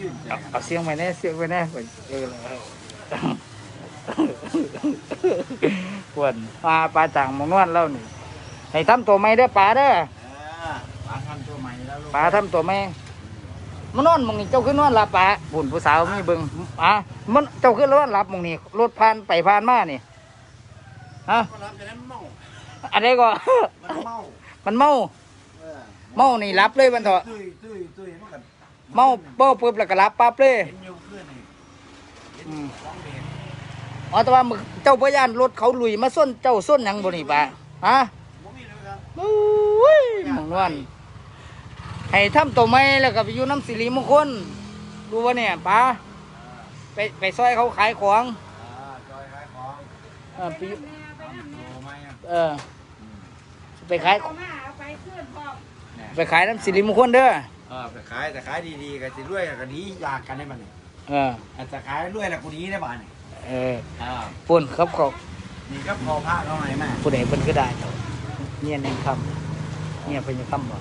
ชื่นใจเอาเอาเสียงไปแน่เสียงไปแน่เออปวดปลาปลาจ่างหมองนวลเล่านี่ให้ทำตัวไม่เด้อปลาเด้อเออป๋าทำตัวใหม่แล้วลูกปลาทำตัวไม่มานอนหมองนี่เจ้าขึ้นนอนหลับปลาบุญผู้สาวมีเบิ่งอะมันเจ้าขึ้นนอนหลับหมองนี่รถผ่านไปผ่านมานี่ฮะมันรับแต่นั้นเมาอะไรก็ มันเมามันเมา เออเมานี่รับเลยมันเถอะ ตุ้ยตุ้ยตุ้ยมันกัน เมาเป้าปุ๊บแล้วก็รับปั๊บเลยเห็นอยู่เพื่อนนี่เห็นอืมของเด็กอ๋อแต่ว่ามึงเจ้าพยานรถเขาลุยมาส้นเจ้าส้นหยังบ่นี่ปะฮะผมมีเลยครับอุ้ยหมองนวลให้ทำตัวไม่แล้วก็ไปอยู่น้ำสิริมงคลดูว่าเนี่ยป้าไปไปซอยเขาขายของอ่าจอยขายของเออไปอยู่ทำตัวไหมอะเออไปขาย เอามาเอาไปขึ้นพร้อมเนี่ยไปขายน้ำสิริมงคลเด้อ เออไปขายแต่ขายดีๆก็จะรวยก็ดีอยากกันได้บ้านี่เอออาจจะขายรวยแล้วกูนี้ได้บ้านี่เอออ่าปุ่นครับเขานี่ก็พอพระเขาไหนแม่ผู้ใดเพิ่นก็ได้เจ้าเนี่ยในคำเนี่ยเป็นยังคำบ่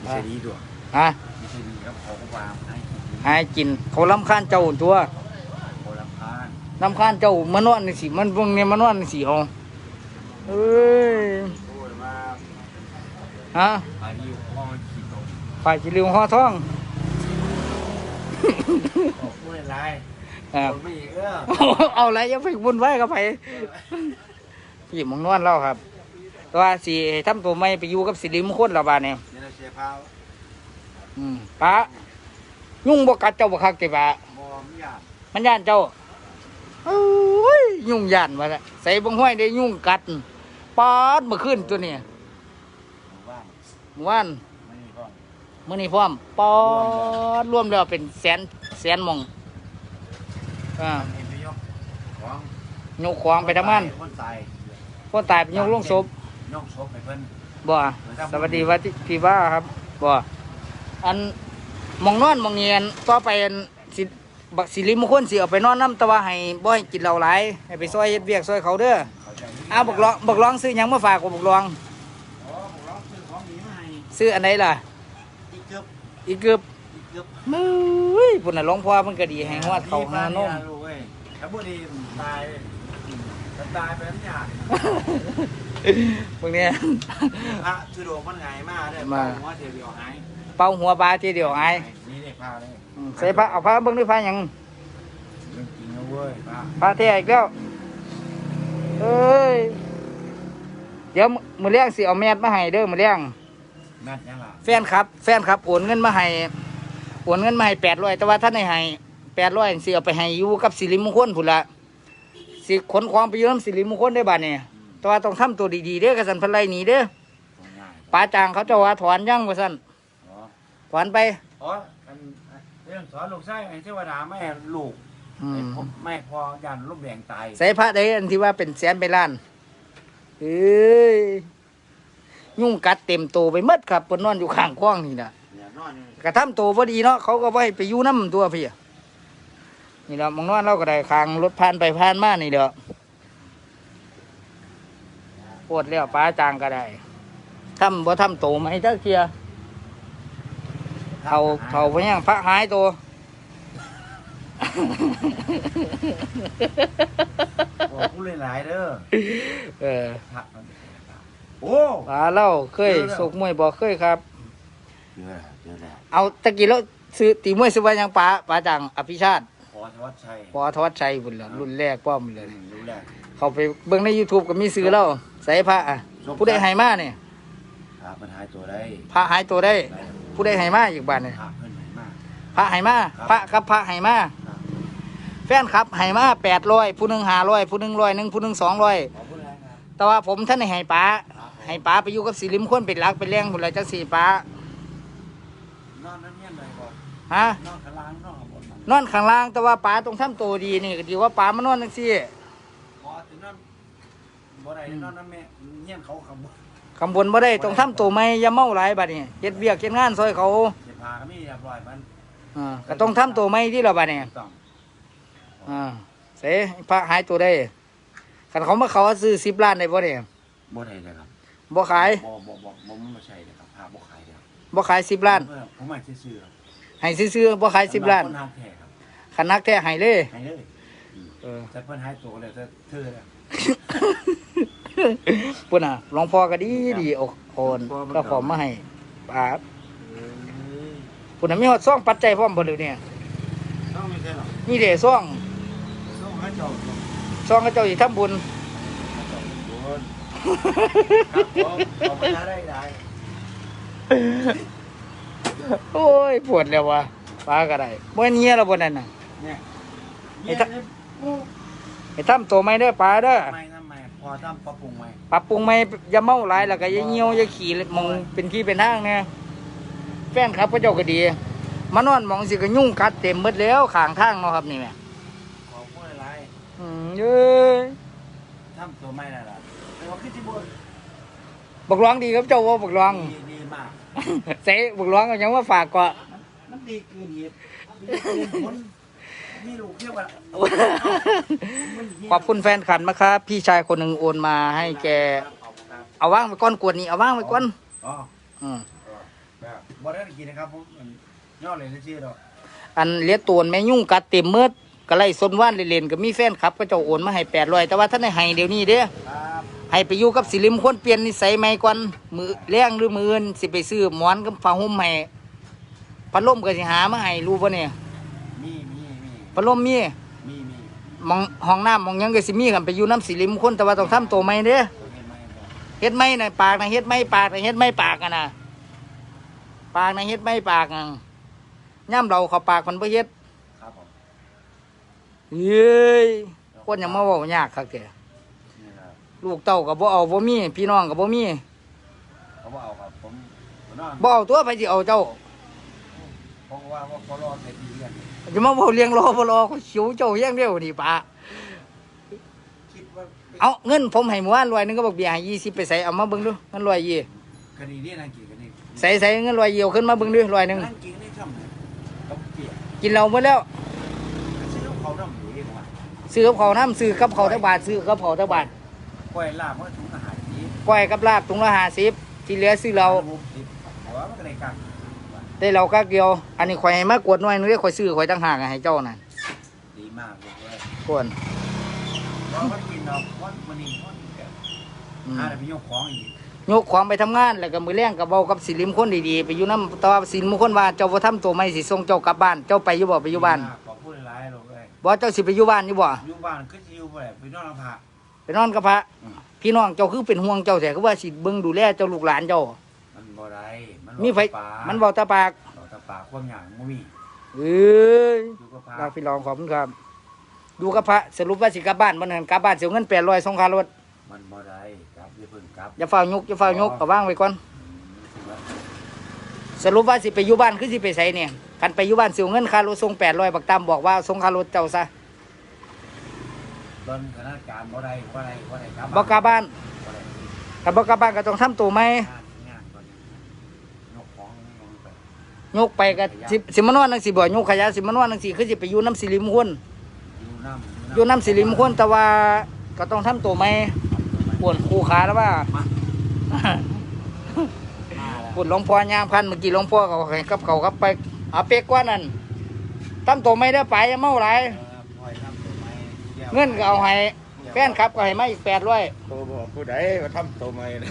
ไม่ใช่ดีด้วยฮะไม่ใช่ดีครับขอความให้หายกินเขาลำคาญเจ้าตัวโบราณพานลำคาญเจ้ามานอนนี่สิมันพวกนี้มานอนนี่สิเอาเอ้ยโอ้ยมาฮะ ฝ่ายจิริวห่อท้องขอบคุณหลายเออคนไม่อีกเออเอาอะไรอยังไปบุญไว้กับไปพี่หมองนวลเล่าครับแตัวาสีทำตัวไม่ไปอยู่กับสิริมงคลและบาดเนี่ยนี่เราเชียร์พาวอืมปะยุ่งบกัดเจ้าบคักเก็บปะบอมยาดมันย่านเจ้าเอ้ยยุ่งย่านมาละใส่บังห้อยได้ยุ่งกัดปาดมาขึ้นตัวเนี่ยว่างเมื่อวานไม่มีพ่อ มื่อนี้พร้อมปอดรวมแล้วเป็นแสนแสนหมองอ่าเห็นไปยกของยกของไปทำงานคนตายคนตายไปยกลงศพยกศพไปเพิ่นบ่สวัสดีว่าที่พี่ว่าครับบ่อันหมองนอนหมองเงียนต่อไปอันสิบักสิริมงคลสิเอาไปนอนน้ำแต่ว่าให้บ่ให้กินเหล้าหลายให้ไปซอยเฮ็ดเวียกซอยเขาเด้อเขาใจดีอ้าวบักร้องบักร้องซื้อหยังมาฝากกูบักร้องอ๋อผมร้องซื้อของดีมาให้ซื้ออันไหนล่ะ อีกเกือบอีกเกือบอีกเกือบมือพุ่นน่ะหลวงพ่อมันก็ดีให้ฮอดเขาหานม ลูกเอ้ยถ้าบ่ดีตายถ้าตายไปมันยากพวกเนี้ย พระคือโดมันง่ายมากเลยมา ผมว่าเดี๋ยวเดียวหายเป่าหัวปลาทีเดียวไอ้นี่เด็กพาเลยอืมใส่ผ้าเอาผ้าเบิ่งด้วยผ้าหยังเรื่องจริงนะเว้ยพระผ้าแท้อีกแล้วเอ้ยเดี๋ยวมื้อเลี้ยงสิเอาแมสมาให้เด้อมื้อเลี้ยง แม่นยังล่ะแฟนครับ แฟนครับโอนเงินมาให้โอนเงินมาให้800แต่ว่าท่านได้ให้800สิเอาไปให้อยู่กับสิริมงคลพุ่นละสิขนของไปอยู่นำสิริมงคลได้บัดนี้แต่ว่าต้องทำตัวดีๆเด้อกระสันเพันไลหนีเด้อตัวง่ายป้าจางเขาเจะว่าถอนยังว่าซั่นอ๋อถอนไปอ๋ออันเรื่องสอนลูกชายไอ้เทวดาแม่ลูกอืไอ้มพ่อแม่พอยันลูกแดงตายใส่พระได้อันที่ว่าเป็นแสนไปล้านเอ้ย ยุ่งกัดเต็มโตวไปหมดครับเพิ่นนอนอยู่ข้างคล้องนี่นะเนี่ยนอนอยู่กระทำตัวพอดีเนาะเขาก็บ่ให้ไปอยู่น้ำตัวพี่นี่แหละมองนอนเราก็ได้คางรถผ่านไปผ่านมานี่เด้อปวดแล้วป้าจางก็ได้ทำบ่ทำโตไหมเจ้าเทียเขาเขาพยังพระหายตัวบอกผู้หลายๆเด้อเออพระ โอ้ปลาเล่าเคยสกมวยบอกเคยครับ เจอแล้วเจอแล้วเอาตะกี้แล้วซื้อตีมวยซื้อไว้ยังปลาปลาจังอภิชาติขอธวัชชัยปอทวัดชัยบุญละรุ่นแรกป้อมเลย รู้แล้ว เขาไปเบิ่งใน YouTube ก็มีซื้อแล้วใส่พระอะผู้ใดให้มาเนี่ยพระมันหายตัวได้พระหายตัวได้ผู้ใดให้มาอีกบ้านเนี่ยพระเพิ่นหายมากพระให้มาพระครับพระให้มาครับแฟนครับให้มาแปดร้อยผู้หนึ่งห้าร้อยผู้หนึ่งร้อยหนึ่งผู้หนึ่งสองร้อยขอผู้แรงครับแต่ว่าผมท่านได้ให้ป้า ให้ป้าไปอยู่กับสีลิมคนเป็นหลักเป็นแรงบุญละจังสี่ป้านอนนั่นเงี้ยเลยบอกฮะนอนข้างล่างนอนข้างบนมันนอนข้างล่างแต่ว่าป้าต้องทำตัวดีนี่ก็ดีว่าป้ามานอนจังซี่พอถึงนั่นบ่ได้นอนนั่นแม่เงี้ยเขาข้างบนคำบนบ่ได้ต้องทำตัวไม่อย่าเมาหลายบัดนี้เฮ็ดเวียกเฮ็ดงานซอยเขาเสียพาก็มีเรียบร้อยมันอ่าก็ต้องทำตัวไม่ที่เราบัดนี้ต้องอ่าเสพระหายตัวได้คันเขามาเขาซื้อ10ล้านได้บ่เนี่ยบ่ได้เลยครับ บ่ขายบ่บ่บ่บ่มันไม่ใช่เลยครับพาบ่ขายเลยครับบ่ขาย10ล้านเออผมไม่ซื้อครับให้ซื้อๆบ่ขายสิบล้านคนหางแท้ครับคันนักแท้ให้เลยให้เลยเออแต่เพิ่นหายตัวเลยแต่เธอแล้วปุ่นอะหลวงพ่อก็ดีดีโอ้โคนหลวงพ่อมันก็ขอมาให้ปาบปุ่นอะมีฮอดซ่องปัจจัยพร้อมบ่เลยเนี่ยต้องไม่ใช่หรอกนี่เด้ซ่องต้องให้เจบซ่องก็เจ้าสิทำบุญ ครับผมเอาไปได้ได้โอ้ยปวดแล้ววะปลาก็ได้บ่เงี้ยแล้วบ่นั่นน่ะ เนี่ยไอ้ถ้าให้ทำตัวไม่ได้อปลาเด้อทำไมทำไมพอทำปรับปรุงไหมปรับปรุงไม่อย่าเมาหลายแล้วก็อย่าเหี่ยวอย่าขี่มองเป็นขี้เป็นทางเนี่ยแฟนครับพระเจ้าก็ดีมานอนหมองสิก็ยุ่งกัดเต็มหมดแล้วข้างทางเนาะครับนี่แหม่ขอพูดอะไรอืมเอ้ยทำตัวไม่ได้ละแต่ว่าขึ้นที่บนบักร้องดีครับเจ้าว่าบักร้อง ดีดีมากเสบักร้องก็ยังว่าฝากก็มันดีเกินเหตุดีเกินผลนี่ลูกเที่ยวกันขอบคุณแฟนขันมากครับ พี่ชายคนหนึ่งโอนมาให้แก เอาว่างไปก้อนกวดนี่เอาว่างไปก้อนอ๋ออืมแบบบอได้กินนะครับผมยอดเลยนะชื่อเราอันเลี้ยตัวแม่ยุ่งกัดเต็มเมืดก็ไล่ซนว่านเล่นๆก็มีแฟนครับก็เจ้าโอนมาให้แปดร้อยแต่ว่าท่านได้ให้เดี๋ยวนี้เด้อครับ ให้ไปอยู่กับสิริมคนเปลี่ยนนิสัยใหม่ก่อนมือแรงหรือมืออื่นสิไปซื้อหมอนกับผ้าห่มให้พัดลมก็สิหามาให้รู้ปะเนี่ยมีมีมีพัดลมมีมีมีหมองห้องน้ำหมองหยังก็สิมีกันไปอยู่น้ำสิริมคนแต่ว่าต้องทำตัวใหม่เด้อตัวเห็นไหมครับเฮ็ดไม่น่ะปากน่ะเฮ็ดไม่ปากน่ะเฮ็ดไม่ปากกันน่ะปากน่ะเฮ็ดไม่ปากอะย่ำเราเขาปากมันบ่เฮ็ดครับผมเฮ้ยคนยังมาเว้ายากคักแกนี่ครับ ลูกเต้าก็บ่เอาบ่มีพี่น้องก็บ่มีเขาบอกเอาครับผมผมนอนบ่เอาตัวไปสิเอาเจ้าเพราะว่าว่าเขารอเสร็จดีเรียนจะมาเว้าเลี้ยงรอบ่รอเขาหิวเจ้าอย่างเดียวนี่ปาคิดว่าเอาเงินผมให้เมื่อวานร้อยหนึงก็บอกเบียร์ให้ยี่สิบไปใส่เอามาเบิ่งดูเงินร้อยยี่คดีนี้นั่งกินกันนี่ใส่ใส่เงินร้อยยี่เอาขึ้นมาเบิ่งดูร้อยหนึงนั่งกินนี่ช่ำเลยต้องเกลียดกินเราหมดแล้ว ซื้อเขาน้ำหมูเองว่ะซื้อกับเขาวน้ำซื้อกับเขาวตะบาทซื้อกับเขาวตะบาท กล้วยลาบมันถุงอาหารดีก้อยกับลาบถุงละห้าสิบที่เหลือซื้อเราหกสิบหัวมันก็ได้กันได้เราก็เกี่ยว อันนี้ข่อยให้มากวดหน่อยนึงเด้อข่อยซื้อข่อยตั้งหากให้เจ้านั่นดีมากเลยเว้ยกวนแล้วมันกินเนาะวันมันนี่วันแก่อืม หาแต่ไปยกของอีกยกของไปทำงานแล้วก็มือแรงกับเบากับสิริมคนดีๆไปอยู่น้ำแต่ว่าสิริมคนว่าเจ้าบ่ทำตัวไม่สิส่งเจ้ากลับบ้านเจ้าไปอยู่บ่ไปอยู่บ้านขอพูดหลายๆลูกเอ้ยบ่เจ้าสิไปอยู่บ้านอยู่บ่อยู่บ้านคือสิอยู่บ่ได้ไปนอนลำพา ไปนอนกับพระอืมพี่น้องเจ้าคือเป็นห่วงเจ้าแต่ก็ว่าสิเบิ่งดูแลเจ้าลูกหลานเจ้า มันบ่ได้มันมีไฟปลามันเบาตาปากบอกตาปากความหยางบ่มีเอ้ยอยู่กับพาลาพี่รองขอบคุณครับ ดูกับพระสรุปว่าสิกลับบ้านบ่นั่นกลับบ้านเสียเงิน800ส่งค่ารถมันบ่ได้กลับอย่าเพิ่งกลับอย่าเฝ้ายกอย่าเฝ้ายกก็วางไว้ก่อนถือว่าสรุปว่าสิไปอยู่บ้านคือสิไปไสเนี่ยคันไปอยู่บ้านเสียเงินค่ารถส่ง800บักตามบอกว่าส่งค่ารถเจ้าซะ ตอนคณะการบ่ได้บ่ได้บ่ได้กลับบ่กลับบ้านบ่ได้ถ้าบ่กลับบ้านก็ต้องทำตัวใหม่งานงานก่อนยกของลงไปยกไปก็สิสิมานอนจังสิบ่ยกขยะสิมานอนจังสิคือสิไปอยู่น้ำสิริมงคลอยู่น้ำอยู่น้ำสิริมงคลแต่ว่าก็ต้องทำตัวใหม่ปวดคู่ขาแล้วว่ามาแล้วปวดหลวงพ่อยางพันเมื่อกี้หลวงพ่อเขาให้กับเขากับไปเอาเป๊กกว่านั่นทำตัวไม่ได้ไปอย่าเมาหลายเออปล่อยน้ำตัวไม้แก้ว เงินก็เอาให้แฟนครับก็ให้มาอีกแปดร้อยโตบอกผู้ใดมาทำตัวใหม่นะ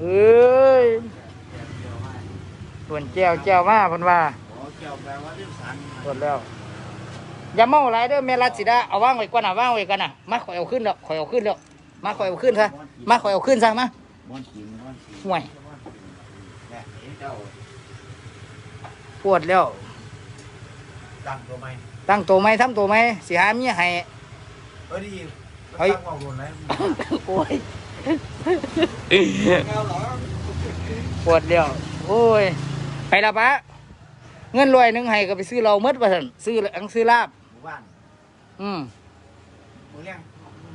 เอ้ยส่วนแก้วแก้วมาเพิ่นว่าโอ้แก้วแปลว่าที่สันหมดแล้วอย่าเมาหลายเด้อเมรัสสิดาเอาวางไว้ก่อนน่ะวางไว้กันน่ะมาข่อยเอาขึ้นแล้วข่อยเอาขึ้นแล้วมาข่อยเอาขึ้นซะมาข่อยเอาขึ้นซะมาม้วนกินม้วนกินห่วยแม่เห็นเจ้าปวดแล้วตั้งตัวไม้ตั้งตัวไหมทำตัวไหมสิหาเมียให้ เออดีเฮ้ยตั้งว่าวนไหนโอ้ยแก้วเหรอปวดแล้วโอ้ยไปละปะเงินรวยหนึงให้ก็ไปซื้อเราเมดว่าซั่นซื้ออังซื้อลาบหมู่บ้านอืมมือเลี้ยง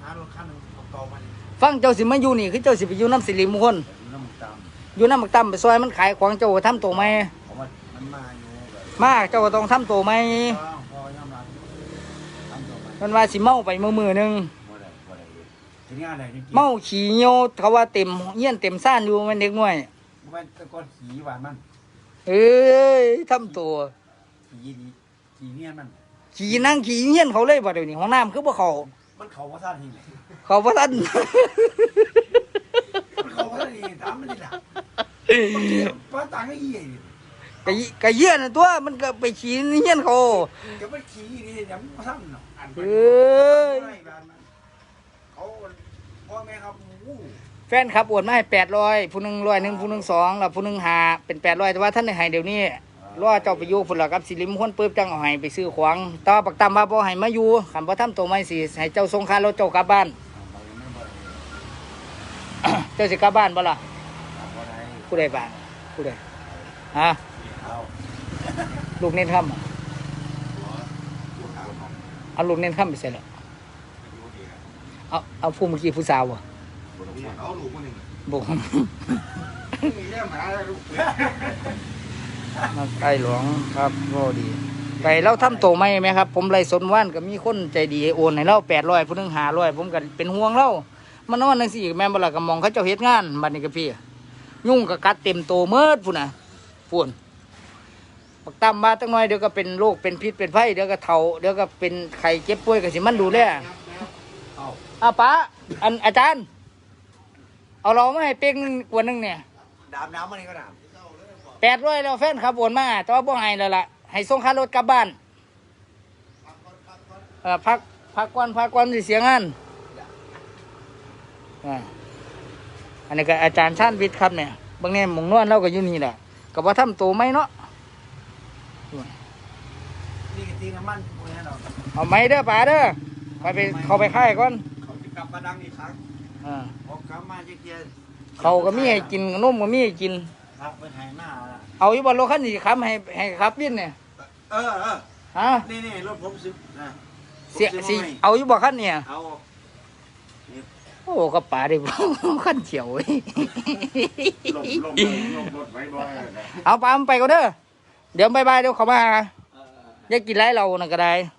หารถคันหนึงเอาเก่ามานี่ฟังเจ้าสิมาอยู่นี่คือเจ้าสิไปอยู่น้ำสิริมงคลอยู่น้ำมันตามอยู่น้ำมักตั้มไปซอยมันขายของเจ้าก็ทำตัวไหมเพราะว่ามันมาอยู่แบบมาเจ้าก็ต้องทำตัวไหม พอพอยอมรับทำตัวไม้มันว่าสิเมาไปมือมือหนึงบ่ได้บ่ได้ทีนี้อะไรจริงๆเมาขี่เหี่ยวเขาว่าเต็มเยี่ยนเต็มซ่านอยู่มันเด็กน้อยมันตะกอนขี่หวานมันเอ้ยทำตัว ขี่นี่ขี่เนี่ยมัน ขี่นั่งขี่เฮียนเขาเลยบ่เดี๋ยวนี้ห้องน้ำคือบ่เขามันเขาว่าซ่านที่ไหนเขาบ่ทัน มันเขาว่าซ่านที่ถามมันนี่ล่ะป้าตังไอ้ยี่นี่กะยิกะเยี่ยนนตัวมันก็ไปขี่เฮียนเขาจะมันขี่นี่เดี๋ยวมันมาซ่านเนาะ เอ้ยเขาพ่อแม่ครับแฟนครับโอนมาให้แปดร้อยผู้หนึ่งร้อยหนึ่งผู้หนึ่งสองแล้วผู้หนึ่งหาเป็นแปดร้อยแต่ว่าท่านในให้เดี๋ยวนี้รอเจ้าไปอยู่พุ่นละกับสิริมงคนปื๊บจังเอาให้ไปซื้อของต่ว่าปักตามว่าบ่ให้มาอยู่คันบ่ทำตัวไม่สิให้เจ้าส่งค่ารถเจ้ากลับบ้าน เจ้าสิกลับบ้านบ่ล่ะผู้ใดบ้านผู้ใดฮะลูกเน้นคำ เอาลูกเน้นค่ำไปใส่แล้วเอาเอาผู้เมื่อกี้ผู้สาวบ่เอาลูกมาหนึ่งบ่มีเรื่องหาลูกมาใกล้หลวงครับก็ดีไปเราทำโตไหมไหมครับ ผมไล่สนว่านก็มีคนใจดีโอนให้เราแปดร้อยผู้นึงหาร้อยผมก็เป็นห่วงเรามานอนนังสี่แม่บลากระมองเขาเจ้าเฮ็ดงานบัดนี้ก็พี่ ยุ่งกับกัดเต็มโตเมิดพุ่นน่ะพุ่น ปักตั้มมาตั้งน้อยเดี๋ยวก็เป็นโรคเป็นพิษเป็นไข้เดี๋ยวก็เฒ่าเดี๋ยวก็เป็นไข้เจ็บป่วยก็สิมันดูแลเอาอ้าวป้าอันอาจารย์ เอาเรามาให้เป๊กหนึงกว่านึงเนี่ยดามน้ำมันนี่ก็ดามแปดร้อยแล้วแฟนขับโอนมาแต่ว่าบ่ให้แล้วล่ะให้ส่งค่ารถกลับบ้านเออพักพักก่อนพักก่อนสิเสียงานอ่าอันนี้ก็อาจารย์ชาญวิทย์ครับเนี่ยบางแน่หมองนวลเราก็อยู่นี่แหละก็บ่ทำตัวไม่เนาะ นี่ก็ตีน้ำมันพวกนี้เราเอาไม้เด้อป๋าเด้อไปไปเข้าไปค่ายก่อนเขาจะกลับมาดังอีกครั้งอ่าพอกลับมาเจียเขาก็มีให้กินนมก็มีให้กินครับไปหายหน้าละเอาอยู่บนรถคันนี้ครับให้ให้ครับวินเนี่ยเออเออฮะนี่นี่รถผมซื้อนะเสียสิเอาอยู่บ่คันเนี่ยเอาโอ้ก็ป่าได้บ่ขั้นเฉียวเว้ยลมลมลมรถไว้บ่อยนะเอาปามไปก็เด้อ เดี๋ยวบายบายเดี๋ยวเขามาหาเอออย่ากินไรเรานะก็ได้เ